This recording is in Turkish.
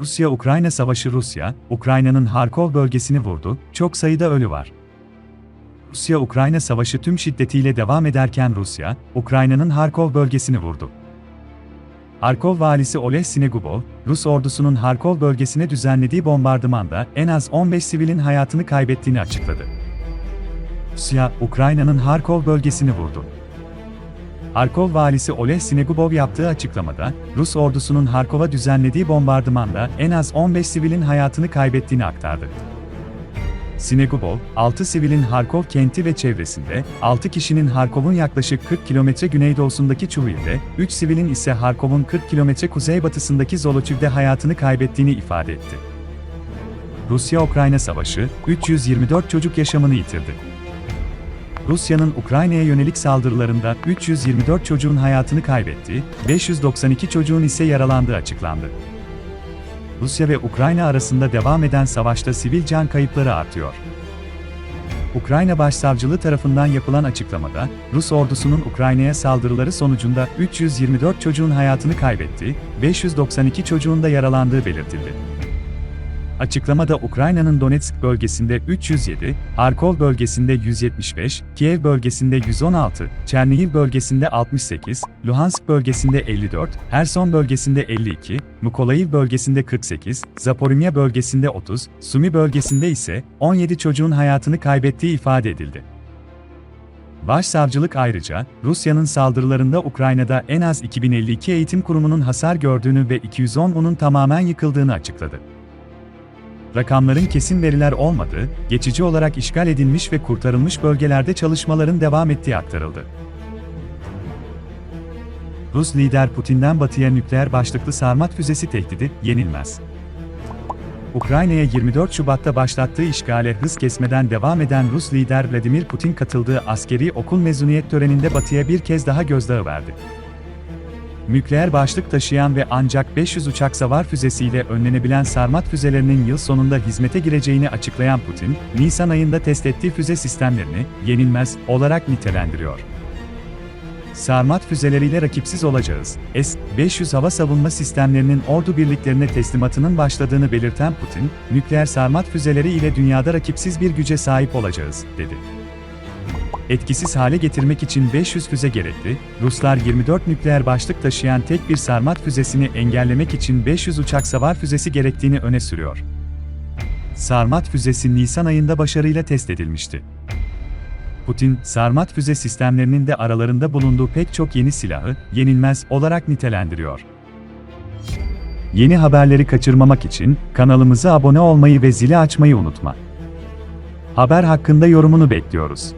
Rusya-Ukrayna savaşı Rusya, Ukrayna'nın Harkov bölgesini vurdu, çok sayıda ölü var. Rusya-Ukrayna savaşı tüm şiddetiyle devam ederken Rusya, Ukrayna'nın Harkov bölgesini vurdu. Harkov valisi Oleg Sinegubov, Rus ordusunun Harkov bölgesine düzenlediği bombardımanda en az 15 sivilin hayatını kaybettiğini açıkladı. Rusya, Ukrayna'nın Harkov bölgesini vurdu. Harkov valisi Oleg Sinegubov yaptığı açıklamada, Rus ordusunun Harkov'a düzenlediği bombardımanda en az 15 sivilin hayatını kaybettiğini aktardı. Sinegubov, 6 sivilin Harkov kenti ve çevresinde, 6 kişinin Harkov'un yaklaşık 40 kilometre güneydoğusunda Çuvil'de, 3 sivilin ise Harkov'un 40 kilometre kuzeybatısındaki Zolochiv'de hayatını kaybettiğini ifade etti. Rusya-Ukrayna savaşı, 324 çocuk yaşamını yitirdi. Rusya'nın Ukrayna'ya yönelik saldırılarında 324 çocuğun hayatını kaybetti, 592 çocuğun ise yaralandığı açıklandı. Rusya ve Ukrayna arasında devam eden savaşta sivil can kayıpları artıyor. Ukrayna Başsavcılığı tarafından yapılan açıklamada, Rus ordusunun Ukrayna'ya saldırıları sonucunda 324 çocuğun hayatını kaybetti, 592 çocuğun da yaralandığı belirtildi. Açıklamada Ukrayna'nın Donetsk bölgesinde 307, Harkov bölgesinde 175, Kiev bölgesinde 116, Çernihiv bölgesinde 68, Luhansk bölgesinde 54, Herson bölgesinde 52, Mykolaiv bölgesinde 48, Zaporimya bölgesinde 30, Sumi bölgesinde ise 17 çocuğun hayatını kaybettiği ifade edildi. Başsavcılık ayrıca, Rusya'nın saldırılarında Ukrayna'da en az 2052 eğitim kurumunun hasar gördüğünü ve 210'unun tamamen yıkıldığını açıkladı. Rakamların kesin veriler olmadığı, geçici olarak işgal edilmiş ve kurtarılmış bölgelerde çalışmaların devam ettiği aktarıldı. Rus lider Putin'den batıya nükleer başlıklı sarmat füzesi tehdidi yenilmez. Ukrayna'ya 24 Şubat'ta başlattığı işgale hız kesmeden devam eden Rus lider Vladimir Putin katıldığı askeri okul mezuniyet töreninde batıya bir kez daha gözdağı verdi nükleer başlık taşıyan ve ancak 500 uçak savar füzesiyle önlenebilen Sarmat füzelerinin yıl sonunda hizmete gireceğini açıklayan Putin, Nisan ayında test ettiği füze sistemlerini yenilmez olarak nitelendiriyor. Sarmat füzeleriyle rakipsiz olacağız. S-500 hava savunma sistemlerinin ordu birliklerine teslimatının başladığını belirten Putin, nükleer sarmat füzeleri ile dünyada rakipsiz bir güce sahip olacağız, dedi etkisiz hale getirmek için 500 füze gerekli, Ruslar 24 nükleer başlık taşıyan tek bir sarmat füzesini engellemek için 500 uçak savar füzesi gerektiğini öne sürüyor. Sarmat füzesi Nisan ayında başarıyla test edilmişti. Putin, Sarmat füze sistemlerinin de aralarında bulunduğu pek çok yeni silahı, yenilmez olarak nitelendiriyor. Yeni haberleri kaçırmamak için kanalımıza abone olmayı ve zili açmayı unutma. Haber hakkında yorumunu bekliyoruz.